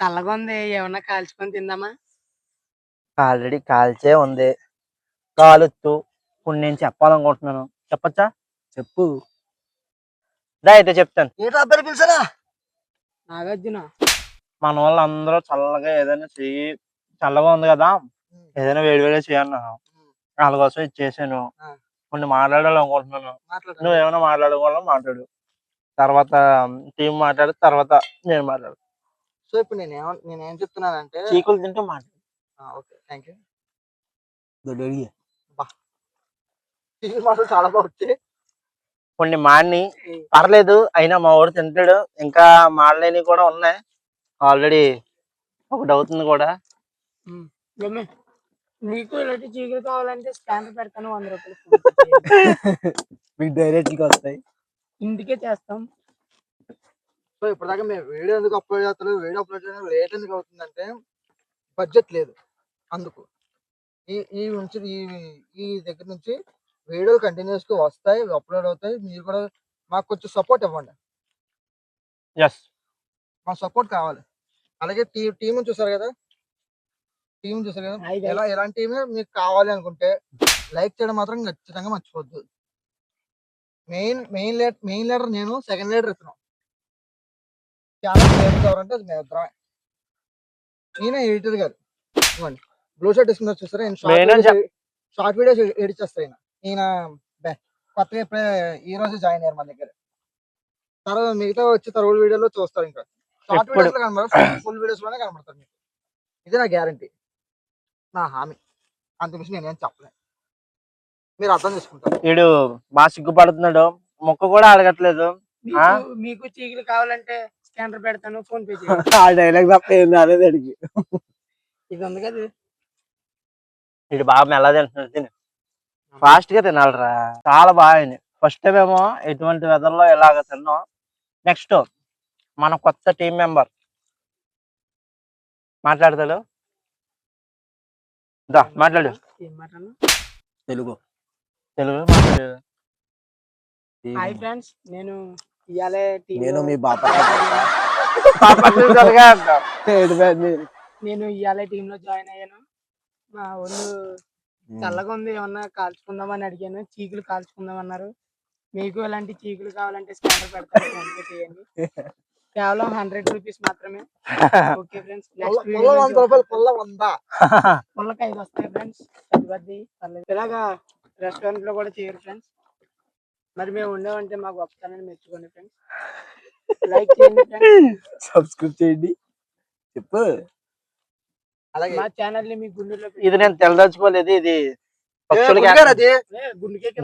చల్లగా ఉంది. ఏమన్నా కాల్చుకొని తిందామా? ఆల్రెడీ కాల్చే ఉంది. కాలుతూ ఇప్పుడు నేను చెప్పాలనుకుంటున్నాను. చెప్పచ్చా? చెప్పు. దా అయితే చెప్తాను. ఏంట్రా అబ్బాయి పిలిచారా? నాగార్జున. మన వాళ్ళు అందరూ చల్లగా ఏదైనా చెయ్యి చల్లగా ఉంది కదా ఏదైనా వేడి వేడి చేయన్నాను వాళ్ళ కోసం ఇచ్చేసాను. కొన్ని మాట్లాడాలనుకుంటున్నాను. మాట్లాడు నువ్వు ఏమైనా మాట్లాడుకోవాలో మాట్లాడు. తర్వాత టీం మాట్లాడు తర్వాత నేను మాట్లాడు. సో ఇప్పుడు నేను ఏమ నేను ఏం చెప్తున్నానంటే చీకులు తింటూ మాట్లాడు ఓకే. Thank you. చికెన్ మాటలు చాలా బాగుంటాయి కొన్ని మాడిని పర్లేదు అయినా మా వాడు తింటాడు. ఇంకా మాడలేని కూడా ఉన్నాయి. ఆల్రెడీ ఒకటి అవుతుంది కూడా. గమ్మే. నీకు ఇలాంటి చీకులు కావాలంటే స్కానర్ పెడతాను వంద రూపాయలు. మీకు డైరెక్ట్గా వస్తాయి. ఇంటికే చేస్తాం. సో ఇప్పటిదాకా మేము వీడియో ఎందుకు అప్లోడ్ చేస్తలేదు వీడియో అప్లోడ్ చేయడం లేట్ ఎందుకు అవుతుందంటే బడ్జెట్ లేదు అందుకు. ఈ ఈ నుంచి ఈ ఈ దగ్గర నుంచి వీడియోలు కంటిన్యూస్గా వస్తాయి అప్లోడ్ అవుతాయి మీరు కూడా మాకు కొంచెం సపోర్ట్ ఇవ్వండి. ఎస్ మా సపోర్ట్ కావాలి. అలాగే టీ టీం చూసారు కదా? టీం చూసారు కదా. ఎలా ఎలాంటి టీమే మీకు కావాలి అనుకుంటే లైక్ చేయడం మాత్రం ఖచ్చితంగా మర్చిపోద్దు main main leader main leader నేను సెకండ్ లీడర్ ఇస్తున్నాం చాలా లీడర్ ఎవరంటే అది మేము ఇద్దరమే ఈయన ఎడిటర్ గారు. ఇవ్వండి. బ్లూ షర్ట్ ఇస్తున్నారు చూసారా చెప్- షార్ట్ వీడియోస్ ఎడిట్ చేస్తారు ఈయన. కొత్తగా ఇప్పుడే ఈ రోజు జాయిన్ అయ్యారు మన దగ్గర. తర్వాత మిగతా వచ్చి తర్వాత వీడియోలో చూస్తారు ఇంకా. షార్ట్? వీడియోస్లో కనబడరు ఫుల్ వీడియోస్లోనే కనబడతారు మీకు. ఇది నా గ్యారంటీ నా హామీ. అంత మిషన్ నేనేం చెప్పలేను. మీరు అర్థం చేసుకుంటారు. వీడు బాగా సిగ్గుపడుతున్నాడు. మొక్క కూడా అడగట్లేదు. మీకు చీకులు కావాలంటే స్కానర్ పెడతాను ఫోన్ పే ఆ డైలాగ్ తప్ప ఏం రాలేదు అడిగి ఇది ఉంది కదా. వీడు బాగా మెల్ల తింటున్నాడు తిని. ఫాస్ట్గా తినాలిరా. చాలా బాగా అయింది ఫస్ట్ టైం ఏమో ఎటువంటి వెదర్లో ఇలాగ తిన్నాం. నెక్స్ట్ మన కొత్త టీం మెంబర్. మాట్లాడతాడు. దా మాట్లాడు. ఏం తెలుగు. తెలుగు మాట్లాడు. హాయ్ ఫ్రెండ్స్ నేను ఇవాళే నేను మీ బాప నేను ఇవాళ టీమ్లో జాయిన్ అయ్యాను. మా వాళ్ళు చల్లగా ఉంది ఏమన్నా కాల్చుకుందామని అడిగాను. చీకులు కాల్చుకుందాం అన్నారు మీకు ఇలాంటి చీకులు కావాలంటే స్కానర్ పెడతాను చేయండి. కేవలం హండ్రెడ్ రూపీస్ మాత్రమే. ఓకే ఫ్రెండ్స్ పుల్లకి ఐదు వస్తాయి ఫ్రెండ్స్ పర్లేదు. ఇలాగా రెస్టారెంట్లో కూడా చేయరు ఫ్రెండ్స్ మరి మేము ఉండేవంటే మాకు గొప్పతనాన్ని మెచ్చుకోండి ఫ్రెండ్స్ లైక్ చేయండి సబ్స్క్రైబ్ చేయండి. చెప్పు. అలాగే. మా ఛానల్ని మీ గుండెల్లో ఇది నేను తెలదలుచుకోలేదు ఇది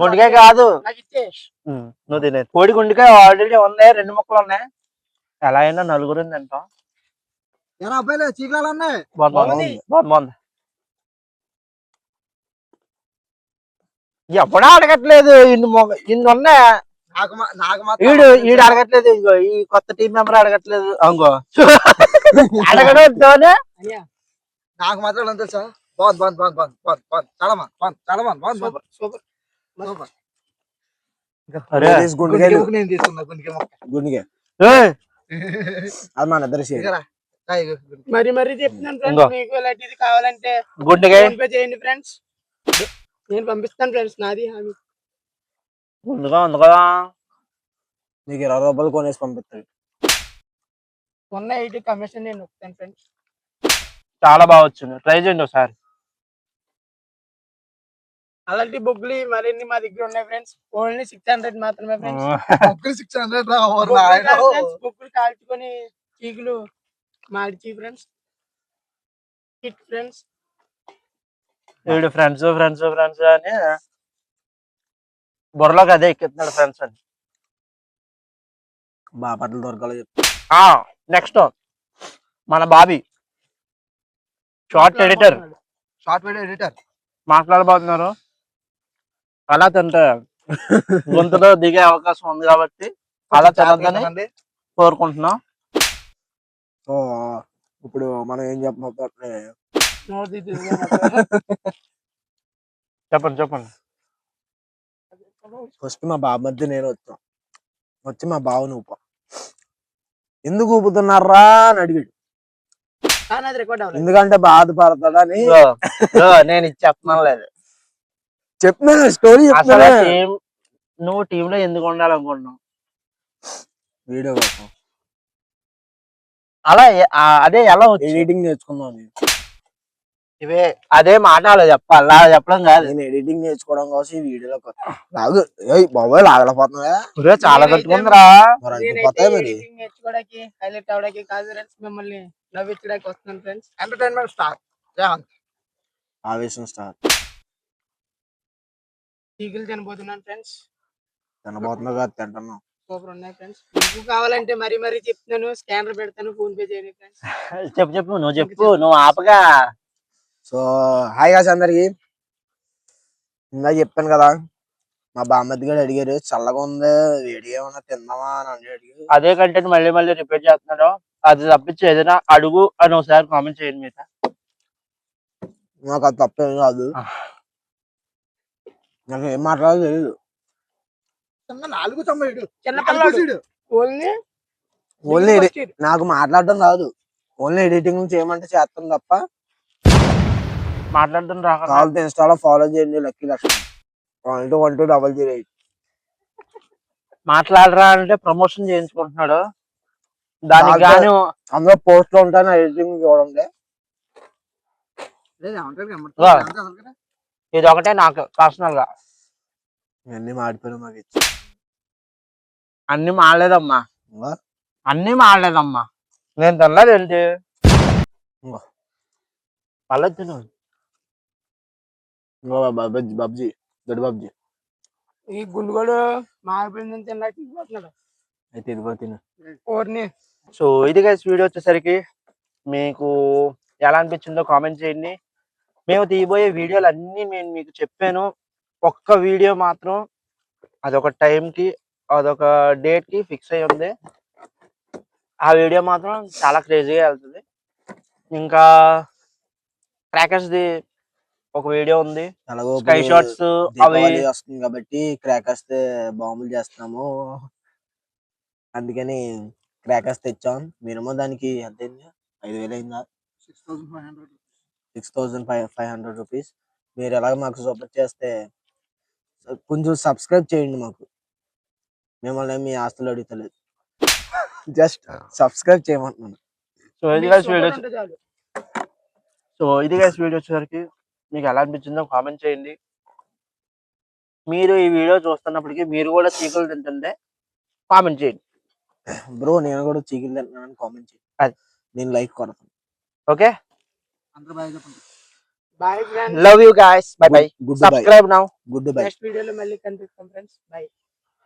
గుండెకాయ కాదు నాకు ఇచ్చే. ఉమ్, నువ్వు తినే. కోడి గుండెకాయ ఆల్రెడీ ఉన్నాయి రెండు ముక్కలు ఉన్నాయి. ఎలా అయినా నలుగురు తింటాం ఎరా అబ్బాయిలే చీకలాలు ఉన్నాయి. బాగుంది ఎప్పుడూ అడగట్లేదు ఇన్ని మొగ ఇన్ని ఉన్నాయి. ఈడు ఈడు అడగట్లేదు ఇంకో ఈ కొత్త టీం మెంబర్ అడగట్లేదు అంగో అడగడంతోనే అయ్యా. నాకు మాత్రం తెలుసా? బాగుంది బాగుంది బాగుంది బాగుంది బాగుంది బాగుంది. చాలా బాగుంది బాగుంది చాలా బాగుంది సూపర్ సూపర్. అరే. Ladies గుండెకాయ గుండెకాయలు ముక్క నేను తీసుకున్నా గుండెకాయ ముక్క? గుండెకాయ ఏయ్, అది మన ఇద్దరు షేర్ ఇదిగోరా. రా, ఇదిగో గుండెకాయ. మరి మరి చెప్తున్నాను ఫ్రెండ్స్ ఇంగో. మీకు ఇలాంటిది కావాలంటే చేయండి ఫ్రెండ్స్ నేను పంపిస్తాను ఫ్రెండ్స్ నాది హామీ. ముందుగా ఉంది కదా నీకు ఇరవై రూపాయలు కొనేసి పంపిస్తాడు ఉన్న ఎయిటీ కమిషన్ నేను నొక్కుతాను ఫ్రెండ్స్. చాలా బాగా వచ్చింది. ట్రై చేయండి ఒకసారి. అలాంటి బొగ్గులు మరిన్ని మా దగ్గర ఉన్నాయి ఫ్రెండ్స్. ఓన్లీ సిక్స్ హండ్రెడ్ మాత్రమే ఫ్రెండ్స్. Six hundred. బొగ్గులు కాల్చుకొని చీకులు మాడిచి ఫ్రెండ్స్. Hit friends. వీడు ఫ్రెండ్స్ ఫ్రెండ్స్ ఫ్రెండ్స్ అని బుర్రలోకి అదే ఎక్కిస్తున్నాడు ఫ్రెండ్స్ అని. బాపట్ల దొరకాలో నెక్స్ట్ మన Bobby. Short editor short video editor మాట్లాడబోతున్నారు. అలా తింటే గొంతులో దిగే అవకాశం ఉంది కాబట్టి అలా తినద్దని కోరుకుంటున్నాం. సో ఇప్పుడు మనం ఏం చెప్పబోతే నోరు తీసి చెప్పండి చెప్పండి. ఫస్ట్ మా బాబు మధ్య నేను వచ్చాం వచ్చి మా బావని ఊప. ఎందుకు ఊపుతున్నారా అని అడిగాడు. ఎందుకంటే బాధపడతాడని నేను చెప్పడం లేదు. చెప్పిన స్టోరీ అసలు చెప్తున్నా టీం నువ్వు టీమ్లో ఎందుకు ఉండాలనుకుంటున్నావు? వీడియో కోసం అలా అదే ఎలా వచ్చి ఎడిటింగ్ నేర్చుకుందాం. ఇవే అదే మాట అలా చెప్పాలి అలా చెప్పడం కాదు. నేను ఎడిటింగ్ నేర్చుకోవడం కోసం ఈ వీడియోలో లాగు ఏయ్ బాబాయ్ లాగలేకపోతున్నావా. బ్రో, చాలా కట్టుకుందిరా మరి అంటే నేనైతే పోతాయి మరి ఎడిటింగ్ నేర్చుకోవడానికి హైలైట్ అవడానికి కాదు ఫ్రెండ్స్ మిమ్మల్ని నవ్వించడానికి వస్తున్నాను ఫ్రెండ్స్ ఎంటర్టైన్మెంట్ స్టార్ ఆవేశం స్టార్ చీకులు తినబోతున్నాను ఫ్రెండ్స్ తినబోతున్నా కాదు తింటున్నాం సూపర్ ఉన్నాయి ఫ్రెండ్స్ మీకు కావాలంటే మరీ మరీ చెప్తున్నాను స్కానర్ పెడతాను ఫోన్ పే చేయండి ఫ్రెండ్స్ చెప్పు చెప్పు నువ్వు చెప్పు. నువ్వు ఆపగా. సో హాయ్ గాస్ అందరికి. ఇందాక చెప్పాను కదా మా బామ్మద్ది గారు అడిగారు చల్లగా ఉంది వేడి ఏమన్నా తిందామా అని అడిగారు. అదే కంటెంట్ మళ్ళీ మళ్ళీ రిపీట్ చేస్తున్నాడు. అది తప్పించి ఏదైనా అడుగు అని ఒకసారి కామెంట్ చేయండి మీద నాకు అది తప్పేం కాదు. నాకు ఏం మాట్లాడాలో తెలియదు నాలుగు చిన్న. ఓన్లీ ఓన్లీ నాకు మాట్లాడడం రాదు. ఓన్లీ ఎడిటింగ్ చేయమంటే చేస్తాను తప్ప మాట్లాడడం రాక కావాలంటే ఇన్స్టాలో ఫాలో చేయండి lucky Lakshmi. One two one two double zero eight. మాట్లాడరా అంటే ప్రమోషన్ చేయించుకుంటున్నాడు. దానికి నాకు- గాను అందులో పోస్ట్లో ఉంటాను ఎడిటింగ్ చూడండి. ఇది ఒకటే నాకు పర్సనల్గా. ఇవన్నీ మాడిపోయినా మాకు ఇచ్చి. అన్ని మాడలేదమ్మా. అన్ని మాడలేదమ్మా. నేను తినలేదు ఏంటి? ఇంకో. బబ్జీ బబ్జీ దొడ్డి బబ్జీ. ఈ గుండుగోడు మారిపోయిందని తిన్నాక పోతున్నాడు అయితే ఇదిగో తిను. ఓర్ని. సో ఇది గైస్ వీడియో వచ్చేసరికి మీకు ఎలా అనిపించిందో కామెంట్ చేయండి. మేము తీయబోయే వీడియోలు అన్నీ నేను మీకు చెప్పాను. ఒక్క వీడియో మాత్రం అదొక టైంకి అదొక డేట్కి ఫిక్స్ అయి ఉంది. ఆ వీడియో మాత్రం చాలా క్రేజీగా వెళ్తుంది. ఇంకా క్రాకర్స్ది ఒక వీడియో ఉంది. అలాగో స్కై షాట్స్ అవి వస్తుంది కాబట్టి క్రాకర్స్ బాంబులు చేస్తున్నాము. అందుకని క్రాకర్స్ తెచ్చాం. మినిమం దానికి ఎంత అయింది? ఐదు వేలు అయిందా? 6,500. Six thousand five five hundred rupees మీరు ఎలాగ మాకు సపోర్ట్ చేస్తే కొంచెం సబ్స్క్రైబ్ చేయండి మాకు. మిమ్మల్ని మీ ఆస్తులు అడుగుతలేదు. జస్ట్ సబ్స్క్రైబ్ చేయమంటున్నాను. సో ఇది గైస్ వీడియో. సో ఇది గైస్ వీడియో వచ్చేసరికి మీకు ఎలా అనిపించిందో కామెంట్ చేయండి. మీరు ఈ వీడియో చూస్తున్నప్పటికీ మీరు కూడా చీకులు తింటుంటే కామెంట్ చేయండి. బ్రో నేను కూడా చీకిలు తింటున్నాను కామెంట్ చేయండి. అది. నేను లైక్ కొడతాను. Okay? Love you guys bye bye goodbye subscribe now goodbye next వీడియోలో మళ్ళీ కనిపిస్తాం ఫ్రెండ్స్ బాయ్